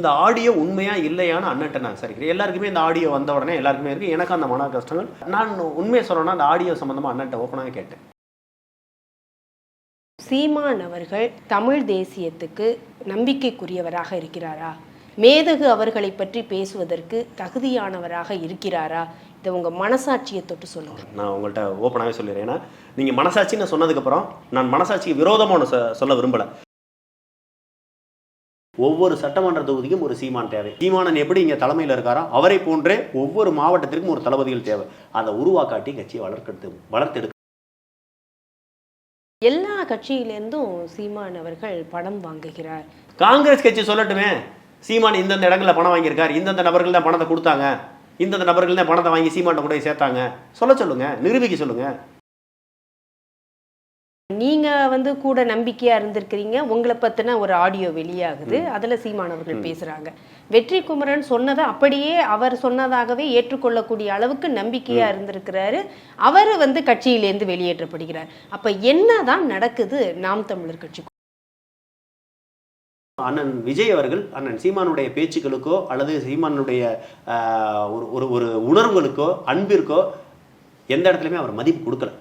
இந்த ஆடியோ உண்மையா இல்லையான்னு அண்ணன்ட்ட நான் விசாரிக்கிறேன். எல்லாருக்குமே இந்த ஆடியோ வந்த உடனே எல்லாருக்குமே இருக்கு. எனக்கு அந்த மன கஷ்டங்கள். நான் உண்மையை சொல்லணும்னா அந்த ஆடியோ சம்பந்தமா அண்ணன்ட்ட ஓப்பனாக கேட்டேன். சீமான் அவர்கள் தமிழ் தேசியத்துக்கு நம்பிக்கைக்குரியவராக இருக்கிறாரா? மேதகு அவர்களை பற்றி பேசுவதற்கு தகுதியானவராக இருக்கிறாரா? இதை உங்க மனசாட்சியை தொட்டு சொல்லுங்க. நான் உங்கள்கிட்ட ஓப்பனாகவே சொல்லிடுறேன். ஏன்னா நீங்கள் மனசாட்சின்னு சொன்னதுக்கப்புறம் நான் மனசாட்சிக்கு விரோதமாக ஒன்று சொல்ல விரும்பலை. ஒவ்வொரு சட்டமன்ற தொகுதிக்கும் ஒரு சீமான் தேவை. சீமானன் எப்படி இங்கே தலைமையில் இருக்காரோ அவரை போன்றே ஒவ்வொரு மாவட்டத்திற்கும் ஒரு தளபதிகள் தேவை. அதை உருவாக்காட்டி கட்சியை வளர்க்கெடுத்து வளர்த்தெடுக்க. எல்லா கட்சியிலேருந்தும் சீமான் அவர்கள் பணம் வாங்குகிறார். காங்கிரஸ் கட்சி சொல்லட்டுமே. சீமான் இந்தந்த இடங்களில் பணம் வாங்கியிருக்கார். இந்தந்த நபர்கள் தான் பணத்தை கொடுத்தாங்க. இந்தந்த நபர்கள் தான் பணத்தை வாங்கி சீமான்ட்ட கூட சேர்த்தாங்க. சொல்ல சொல்லுங்க. நிரூபிக்க சொல்லுங்க. நீங்க வந்து கூட நம்பிக்கையா இருந்திருக்கிறீங்க உங்களை பத்தின ஒரு ஆடியோ வெளியாகுது. அதுல சீமான் அவர்கள் பேசுறாங்க. வெற்றி குமரன் சொன்னதை அப்படியே அவர் சொன்னதாகவே ஏற்றுக்கொள்ளக்கூடிய அளவுக்கு நம்பிக்கையா இருந்திருக்கிறாரு. அவர் வந்து கட்சியிலேருந்து வெளியேற்றப்படுகிறார். அப்ப என்னதான் நடக்குது நாம் தமிழர் கட்சி அண்ணன் விஜய் அவர்கள் அண்ணன் சீமானுடைய பேச்சுக்களுக்கோ அல்லது சீமானுடைய ஒரு ஒரு உணர்வுகளுக்கோ அன்பிற்கோ எந்த இடத்துலையுமே அவர் மதிப்பு கொடுக்கல.